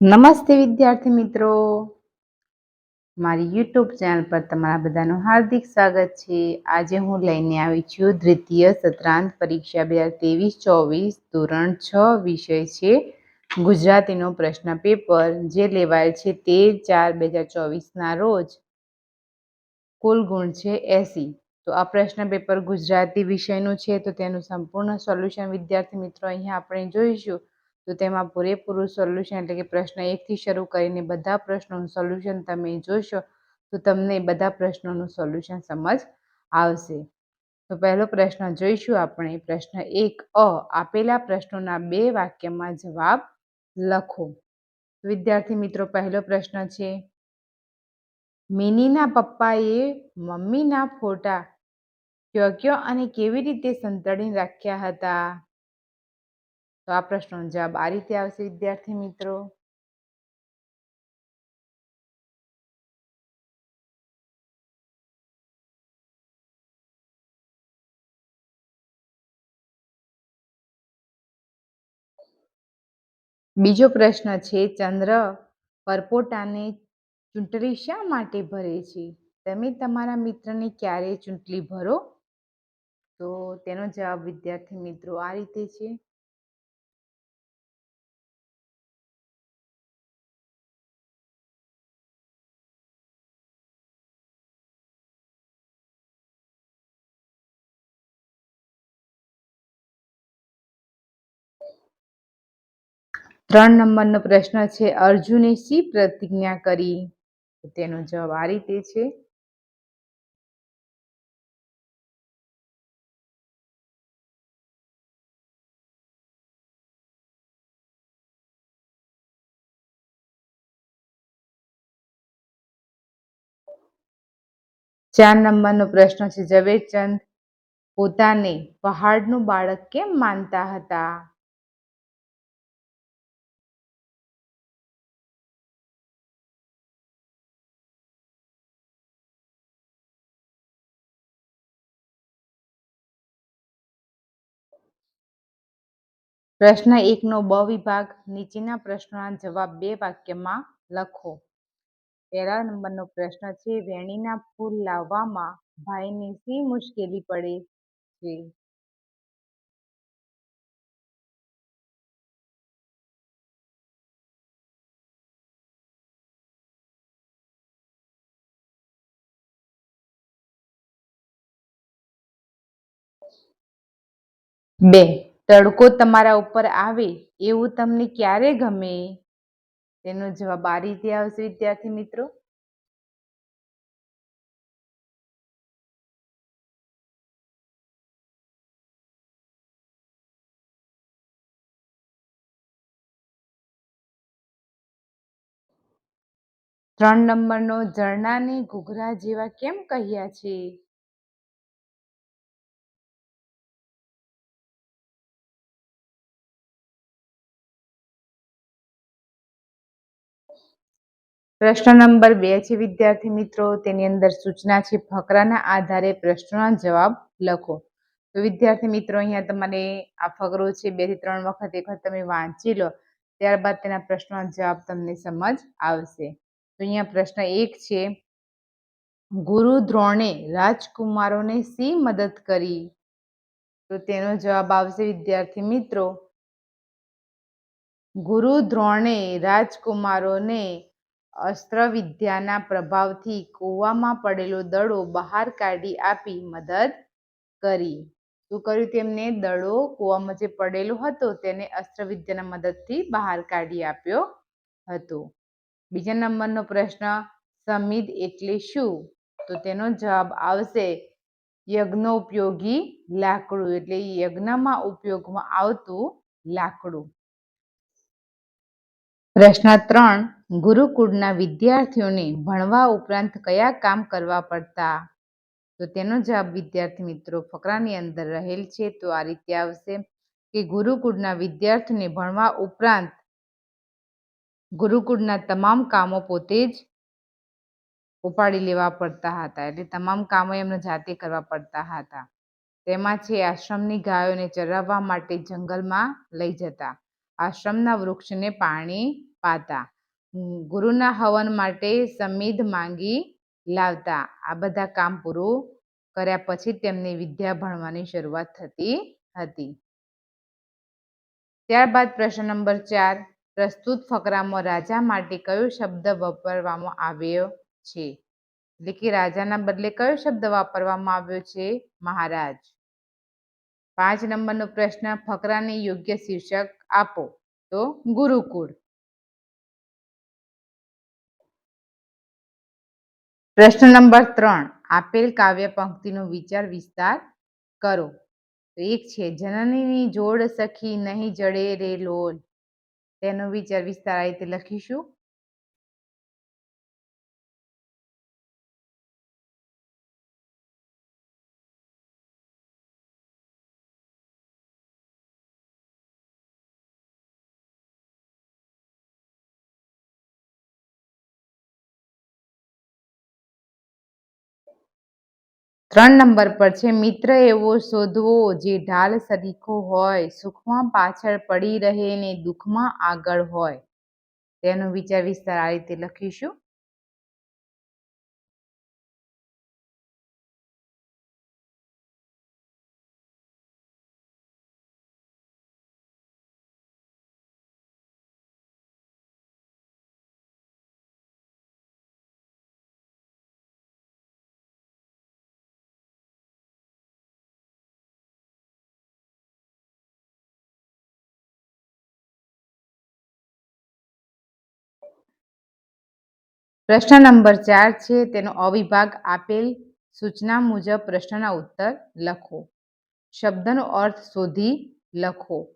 નમસ્તે વિદ્યાર્થી મિત્રો. મારી યુટ્યુબ ચેનલ પર તમારા બધાનું હાર્દિક સ્વાગત છે. આજે હું લઈને આવી છું દ્વિતીય સત્રાંત પરીક્ષા બે હજાર ત્રેવીસ ચોવીસ ધોરણ છ વિષય છે. ગુજરાતીનો પ્રશ્ન પેપર જે લેવાયેલ છે તેર ચાર બે હજાર ચોવીસના રોજ. કુલ ગુણ છે એસી. તો આ પ્રશ્ન પેપર ગુજરાતી વિષયનું છે તો તેનું સંપૂર્ણ સોલ્યુશન વિદ્યાર્થી મિત્રો અહીંયા આપણે જોઈશું. તો તેમાં પૂરેપૂરું સોલ્યુશન એટલે કે પ્રશ્ન એકથી શરૂ કરીને બધા પ્રશ્નોનું સોલ્યુશન તમે જોશો, તો તમને બધા પ્રશ્નોનું સોલ્યુશન સમજ આવશે. તો પહેલો પ્રશ્ન જોઈશું આપણે. પ્રશ્ન એક, અ, આપેલા પ્રશ્નોના બે વાક્યમાં જવાબ લખો. વિદ્યાર્થી મિત્રો, પહેલો પ્રશ્ન છે, મિનીના પપ્પાએ મમ્મીના ફોટા ક્યો ક્યો અને કેવી રીતે સંતાડીને રાખ્યા હતા? તો આ પ્રશ્નનો જવાબ આ રીતે આવશે, વિદ્યાર્થી મિત્રો. બીજો પ્રશ્ન છે, ચંદ્ર પરપોટાને ચૂંટણી શા માટે ભરે છે? તમે તમારા મિત્રને ક્યારે ચૂંટણી ભરો? તો તેનો જવાબ વિદ્યાર્થી મિત્રો આ રીતે છે. ત્રણ નંબરનો પ્રશ્ન છે, અર્જુને શી પ્રતિજ્ઞા કરી? તેનો જવાબ આ રીતે છે. ચાર નંબરનો પ્રશ્ન છે, ઝવેરચંદ પોતાને પહાડનું બાળક કેમ માનતા હતા? પ્રશ્ન એકનો બ વિભાગ, નીચેના પ્રશ્નોના જવાબ બે વાક્યમાં લખો. પહેલા નંબરનો પ્રશ્ન છે, વેણીના ફૂલ લાવવામાં ભાઈને શી મુશ્કેલી પડે છે? બે. તડકો તમારા ઉપર આવે, એવું તમને ક્યારે ગમે? તેનો જવાબ આ રીતે આવશે, વિદ્યાર્થી મિત્રો. ત્રણ નંબરનો ઝરણાને ઘૂઘરા જેવા કેમ કહ્યા છે? પ્રશ્ન નંબર બે છે, વિદ્યાર્થી મિત્રો, તેની અંદર સૂચના છે, ફકરાના આધારે પ્રશ્નના જવાબ લખો. તો વિદ્યાર્થી મિત્રો, અહીંયા તમારે આ ફકરો છે, બેથી ત્રણ વખત એક વખત તમે વાંચી લો, ત્યારબાદ તેના પ્રશ્નોના જવાબ તમને સમજ આવશે. તો અહીંયા પ્રશ્ન એક છે, ગુરુ દ્રોણે રાજકુમારોને શી મદદ કરી? તો તેનો જવાબ આવશે, વિદ્યાર્થી મિત્રો, ગુરુ દ્રોણે રાજકુમારોને અસ્ત્રવિદ્યાના પ્રભાવથી કૂવામાં પડેલો દડો બહાર કાઢી આપી મદદ કરી. શું કર્યું તેમને? દડો કૂવામાં જે પડેલો હતો તેને અસ્ત્રવિદ્યાના મદદથી બહાર કાઢી આપ્યો હતો. બીજા નંબરનો પ્રશ્ન સમિદ એટલે શું? તો તેનો જવાબ આવશે, યજ્ઞોપયોગી લાકડું, એટલે યજ્ઞમાં ઉપયોગમાં આવતું લાકડું. પ્રશ્ન ત્રણ ગુરુકુળના વિદ્યાર્થીઓને ભણવા ઉપરાંત કયા કામ કરવા પડતા? તો તેનો જવાબ વિદ્યાર્થી મિત્રો ફકરાની અંદર રહેલ છે. તો આ રીતે આવશે કે ગુરુકુળના વિદ્યાર્થીઓને ભણવા ઉપરાંત ગુરુકુળના તમામ કામો પોતે જ ઉપાડી લેવા પડતા હતા. એટલે તમામ કામો એમને જાતે કરવા પડતા હતા. તેમાં છે આશ્રમની ગાયોને ચરાવવા માટે જંગલમાં લઈ જતા. આશ્રમના વૃક્ષને પાણી પાતા. ગુરુના હવન માટે સમિધ માંગી લાવતા. આ બધા કામ પૂરું કર્યા પછી તેમની વિદ્યા ભણવાની શરૂઆત થતી હતી. ત્યારબાદ પ્રશ્ન નંબર ચાર, પ્રસ્તુત ફકરામાં રાજા માટે કયો શબ્દ વાપરવામાં આવ્યો છે? એટલે કે રાજાના બદલે કયો શબ્દ વાપરવામાં આવ્યો છે? મહારાજ. પાંચ નંબરનો પ્રશ્ન, ફકરાને યોગ્ય શીર્ષક આપો. તો ગુરુકુળ. પ્રશ્ન નંબર ત્રણ, આપેલ કાવ્ય પંક્તિનો વિચાર વિસ્તાર કરો. એક છે, જનનીની જોડ સખી નહીં જડે રે લોલ. તેનો વિચાર વિસ્તાર આ રીતે લખીશું. ત્રણ નંબર પર છે, મિત્ર એવો શોધવો જે ઢાલ સરીખો હોય, સુખમાં પાછળ પડી રહે ને દુઃખમાં આગળ હોય. તેનો વિચાર વિસ્તાર આ રીતે લખીશું. પ્રશ્ન નંબર ચાર છે, તેનો અવિભાગ આપેલ સૂચના મુજબ પ્રશ્નના ઉત્તર લખો. શબ્દનો અર્થ શોધી લખો.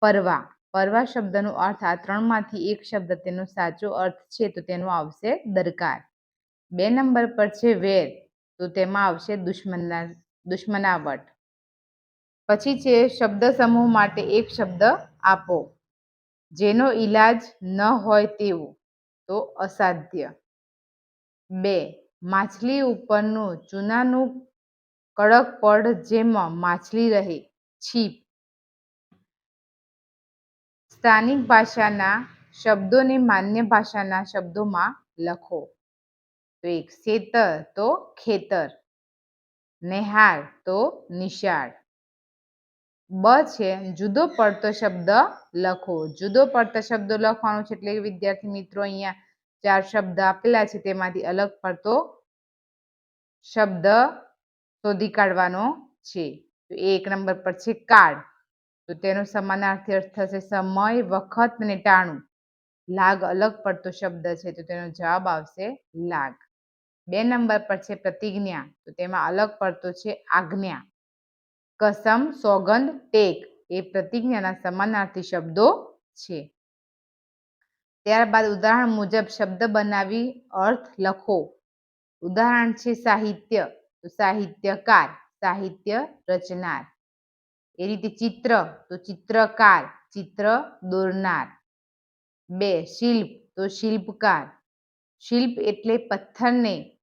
પરવા. પરવા શબ્દનો અર્થ આ ત્રણમાંથી એક શબ્દ, તેનો સાચો અર્થ છે, તો તેનો આવશે દરકાર. બે નંબર પર છે, વેર, તો તેમાં આવશે દુશ્મના દુશ્મનાવટ. પછી છે, શબ્દ સમૂહ માટે એક શબ્દ આપો. જેનો ઈલાજ ન હોય તેવું, તો અસાધ્ય. બે, માછલી ઉપરનું ચૂનાનું કડક પડ જેમાં માછલી રહે, છીપ. સ્થાનિક ભાષાના શબ્દોને માન્ય ભાષાના શબ્દોમાં લખો. તો એક સેતર તો ખેતર. નેહાળ તો નિશાળ. બ છે, જુદો પડતો શબ્દ લખો. જુદો પડતો શબ્દ લખવાનો છે એટલે વિદ્યાર્થી મિત્રો અહીંયા ચાર શબ્દ આપેલા છે, તેમાંથી અલગ પડતો શબ્દ શોધી કાઢવાનો છે. તો એક નંબર પર છે, કાળ. તો તેનો સમાનાર્થી અર્થ થશે સમય, વખત અને ટાણું. લાગ અલગ પડતો શબ્દ છે, તો તેનો જવાબ આવશે લાગ. બે નંબર પર છે, પ્રતિજ્ઞા. તો તેમાં અલગ પડતો છે, આજ્ઞા. કસમ, સોગંદ, ટેક. એ પ્રતિજ્ઞાના સમાનાર્થી શબ્દો છે. ત્યારબાદ ઉદાહરણ મુજબ શબ્દ બનાવી અર્થ લખો. ઉદાહરણ છે સાહિત્ય. તો સાહિત્યકાર, સાહિત્ય રચનાર. એ રીતે ચિત્ર, તો ચિત્રકાર, ચિત્ર દોરનાર. બે, શિલ્પ, તો શિલ્પકાર. શિલ્પ એટલે પથ્થરને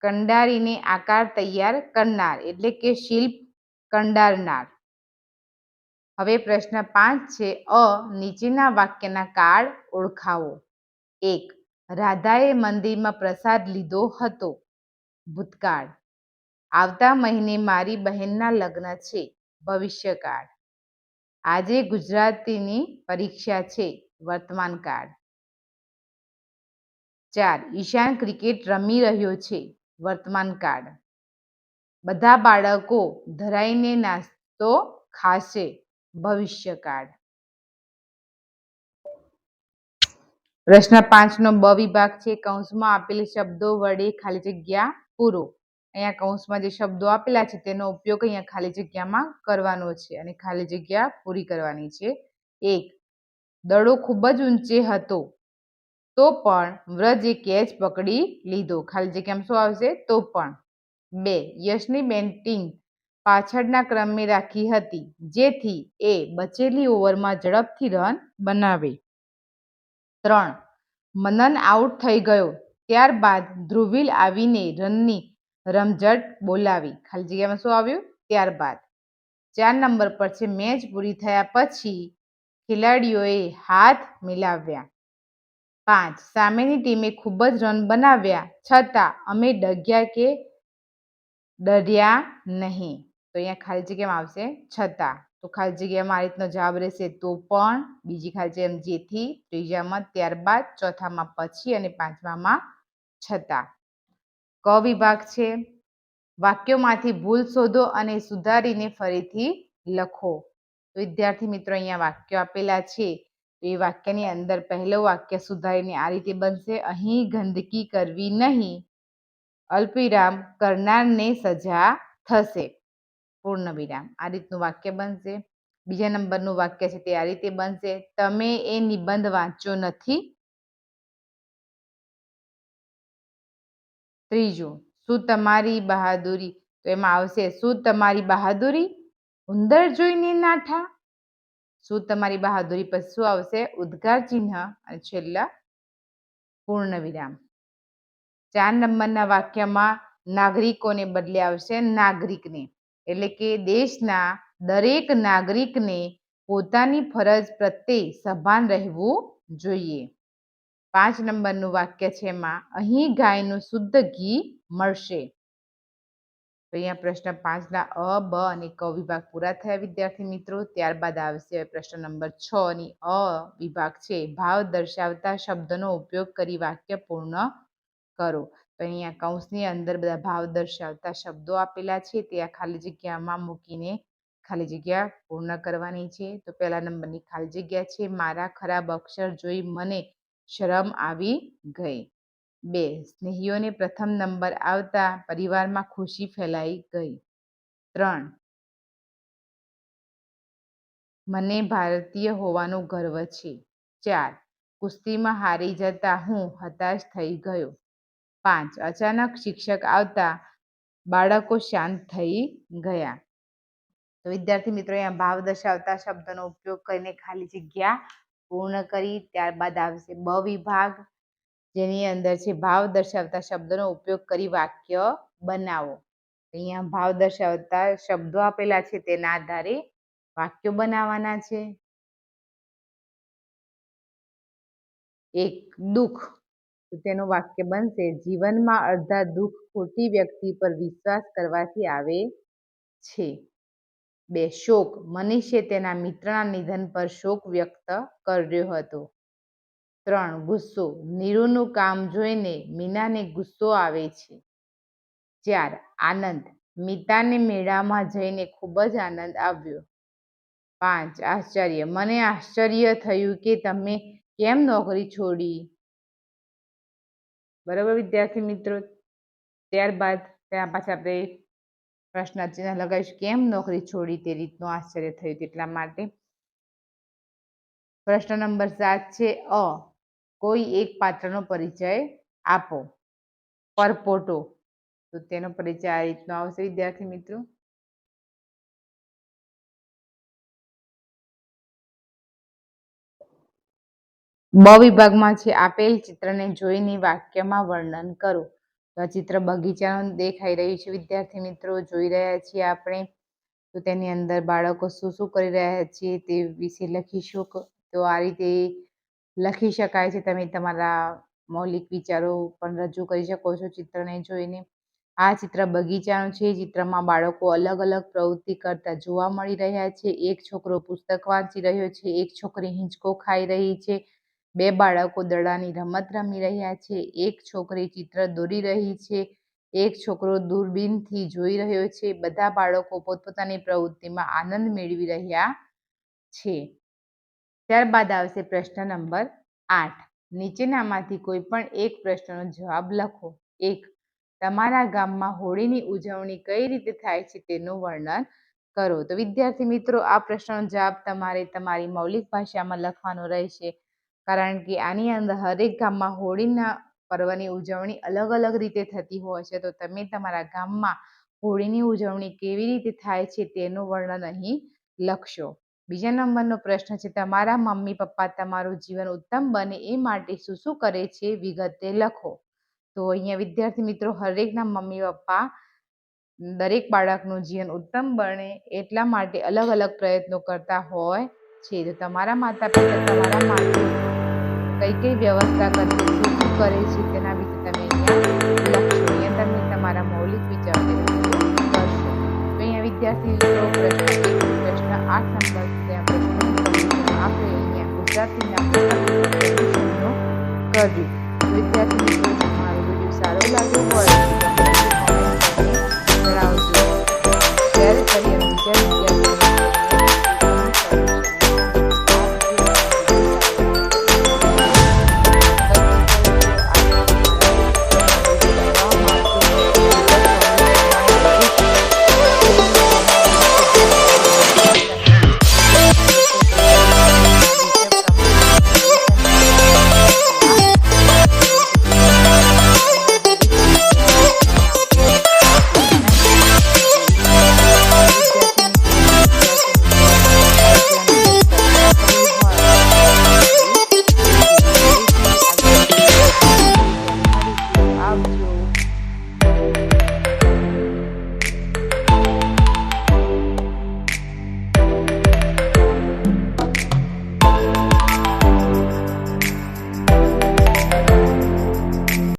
કંડારીને આકાર તૈયાર કરનાર. એટલે કે શિલ્પ કંડારનાર. હવે પ્રશ્ન પાંચ છે, અ, નીચેના વાક્યના કાળ ઓળખાવો. એક, રાધાએ મંદિરમાં પ્રસાદ લીધો હતો. ભૂતકાળ. આવતા મહિને મારી બહેનના લગ્ન છે, ભવિષ્યકાળ. આજે ગુજરાતીની પરીક્ષા છે વર્તમાન કાળ ચાર, ઈશાન ક્રિકેટ રમી રહ્યો છે વર્તમાન કાળ બધા બાળકો ધરાઈને નાસ્તો ખાશે. ભવિષ્યકાળ. પ્રશ્ન પાંચનો, બ વિભાગ છે, કૌંસમાં આપેલી શબ્દો વડે ખાલી જગ્યા પૂરો. અહીંયા કૌંસમાં જે શબ્દો આપેલા છે, તેનો ઉપયોગ અહીંયા ખાલી જગ્યામાં કરવાનો છે અને ખાલી જગ્યા પૂરી કરવાની છે. એક, દડો ખૂબ જ ઊંચે હતો, તો પણ વ્રજે કેચ પકડી લીધો. ખાલી જગ્યામાં શું આવશે? તો પણ. બે, યશની બેટિંગ પાછળના ક્રમે રાખી હતી, જેથી એ બચેલી ઓવરમાં ઝડપથી રન બનાવે. ત્રણ. મનન આઉટ થઈ ગયો. ત્યારબાદ ધ્રુવીલ આવીને રનની રમઝટ બોલાવી. ખાલી જગ્યામાં શું આવ્યું? ત્યારબાદ. ચાર નંબર પર છે મેચ પૂરી થયા પછી ખેલાડીઓએ હાથ મિલાવ્યા. પાંચ. સામેની ટીમે ખૂબ જ રન બનાવ્યા. છતાં અમે ડગ્યા કે ડર્યા નહીં. તો અહીંયા ખાલી જગ્યામાં આવશે છતાં. તો ખાલી જગ્યામાં આ રીતનો જવાબ રહેશે તો પણ બીજી ખાલી જગ્યામાં જેથી ત્રીજામાં, ત્યારબાદ, ચોથામાં પછી અને પાંચમામાં છતાં. ક વિભાગ છે. વાક્યોમાંથી ભૂલ શોધો અને સુધારીને ફરીથી લખો. તો વિદ્યાર્થી મિત્રો અહીંયા વાક્યો આપેલા છે. એ વાક્યની અંદર પહેલું વાક્ય સુધારીને આ રીતે બનશે. અહીં ગંદકી કરવી નહીં. અલ્પવિરામ કરનારને સજા થશે. પૂર્ણ વિરામ. આ રીતનું વાક્ય બનશે. બીજા નંબરનું વાક્ય છે તે આ રીતે બનશે. તમે એ નિબંધ વાંચ્યો નથી. ત્રીજું, શું તમારી બહાદુરી? તો એમાં આવશે, શું તમારી બહાદુરી? ઉંદર જોઈને નાઠા. શું તમારી બહાદુરી? પછી શું આવશે? ઉદ્ગાર ચિહ્ન અને છેલ્લા પૂર્ણ વિરામ. ચાર નંબરના વાક્યમાં નાગરિકોને બદલે આવશે નાગરિકને. એટલે કે દેશના દરેક નાગરિકને પોતાની ફરજ પ્રત્યે સભાન રહેવું જોઈએ. પાંચ નંબરનું વાક્ય છે એમાં, અહીં ગાયનું શુદ્ધ ઘી મળશે. અહીંયા પ્રશ્ન પાંચના અ, બ અને ક વિભાગ પૂરા થયા, વિદ્યાર્થી મિત્રો. ત્યારબાદ આવશે પ્રશ્ન નંબર છ ની અ વિભાગ છે, ભાવ દર્શાવતા શબ્દનો ઉપયોગ કરી વાક્ય પૂર્ણ કરો. તો અહીંયા કૌંસની અંદર બધા ભાવ દર્શાવતા શબ્દો આપેલા છે, તે આ ખાલી જગ્યામાં મૂકીને ખાલી જગ્યા પૂર્ણ કરવાની છે. તો પહેલા નંબરની ખાલી જગ્યા છે, મારા ખરાબ અક્ષર જોઈ મને શરમ આવી ગઈ. બે, સ્નેહીઓને પ્રથમ નંબર આવતા પરિવારમાં ખુશી ફેલાઈ ગઈ. ત્રણ, મને ભારતીય હોવાનો ગર્વ છે. ચાર, કુસ્તીમાં હારી જતા હું હતાશ થઈ ગયો. પાંચ. અચાનક શિક્ષક આવતા બાળકો શાંત થઈ ગયા. તો વિદ્યાર્થી મિત્રો, અહીંયા ભાવ દર્શાવતા શબ્દનો ઉપયોગ કરીને ખાલી જગ્યા પૂર્ણ કરી. ત્યારબાદ આવશે બ વિભાગ, જેની અંદર છે ભાવ દર્શાવતા શબ્દનો ઉપયોગ કરી વાક્ય બનાવો. અહીંયા ભાવ દર્શાવતા શબ્દો આપેલા છે, તેના આધારે વાક્યો બનાવવાના છે. એક, દુઃખ. તો તેનું વાક્ય બનશે, જીવનમાં અડધા દુઃખ ખોટી વ્યક્તિ પર વિશ્વાસ કરવાથી આવે છે. બે, શોક. મનીષે તેના મિત્રના નિધન પર શોક વ્યક્ત કર્યો હતો. ત્રણ, ગુસ્સો. નીરુનું કામ જોઈને મીનાને ગુસ્સો આવે છે. ચાર, આનંદ. મીતાને મેળામાં જઈને ખૂબ જ આનંદ આવ્યો. પાંચ, આશ્ચર્ય. મને આશ્ચર્ય થયું કે તમે કેમ નોકરી છોડી? બરાબર, વિદ્યાર્થી મિત્રો? ત્યારબાદ ત્યાં પાછા આપણે પ્રશ્ન ચિહ્ન લગાવીશું, કેમ નોકરી છોડી તે રીતનું આશ્ચર્ય થયું એટલા માટે? પ્રશ્ન નંબર સાત છે, અ, કોઈ એક પાત્રનો પરિચય આપો. પરપોટો. તો તેનો પરિચય આ રીતનો આવશે, વિદ્યાર્થી મિત્રો? બ વિભાગમાં છે આપેલ ચિત્રને જોઈને વાક્યમાં વર્ણન કરો. તો આ ચિત્ર બગીચાનું દેખાઈ રહ્યું છે. વિદ્યાર્થી મિત્રો, જોઈ રહ્યા છીએ આપણે. તો તેની અંદર બાળકો શું શું કરી રહ્યા છે તે વિશે લખીશું તો આ રીતે લખી શકાય છે. તમે તમારા મૌલિક વિચારો પણ રજૂ કરી શકો છો ચિત્રને જોઈને. આ ચિત્ર બગીચાનું છે. ચિત્રમાં બાળકો અલગ અલગ પ્રવૃત્તિ કરતા જોવા મળી રહ્યા છે. એક છોકરો પુસ્તક વાંચી રહ્યો છે. એક છોકરી હિંચકો ખાઈ રહી છે. બે બાળકો દડાની રમત રમી રહ્યા છે. એક છોકરી ચિત્ર દોરી રહી છે. એક છોકરો દૂરબીનથી જોઈ રહ્યો છે. બધા બાળકો પોતપોતાની પ્રવૃત્તિમાં આનંદ મેળવી રહ્યા છે. ત્યારબાદ આવશે પ્રશ્ન નંબર આઠ. નીચેનામાંથી કોઈ પણ એક પ્રશ્નનો જવાબ લખો. એક. તમારા ગામમાં હોળીની ઉજવણી કઈ રીતે થાય છે તેનું વર્ણન કરો. તો વિદ્યાર્થી મિત્રો, આ પ્રશ્નનો જવાબ તમારે તમારી મૌલિક ભાષામાં લખવાનો રહેશે. કારણ કે આની અંદર હરેક ગામમાં હોળીના પર્વની ઉજવણી અલગ અલગ રીતે થતી હોય છે. તો તમે તમારા ગામમાં હોળીની ઉજવણી કેવી રીતે થાય છે તેનું વર્ણન અહીં લખશો. બીજા નંબરનો પ્રશ્ન છે, તમારા મમ્મી પપ્પા તમારું જીવન ઉત્તમ બને એ માટે શું શું કરે છે? વિગતે લખો. તો અહીંયા વિદ્યાર્થી મિત્રો, હરેકના મમ્મી પપ્પા દરેક બાળકનું જીવન ઉત્તમ બને એટલા માટે અલગ અલગ પ્રયત્નો કરતા હોય છે. તો તમારા માતા પિતા તમારા માટે કઈ કઈ વ્યવસ્થા કરશે શું શું કરે છે તેના વિશે તમે અહીંયા લખશો. અહીંયા તમે તમારા મૌલિક વિચાર કરશો તો અહીંયા વિદ્યાર્થી મિત્રો પ્રશ્ન આઠ નંબર ત્યાં પ્રશ્ન આપણે અહીંયા ગુજરાતીના કર્યું. વિદ્યાર્થી મિત્રો તમારો મારો વીડિયો સારો લાગ્યો હોય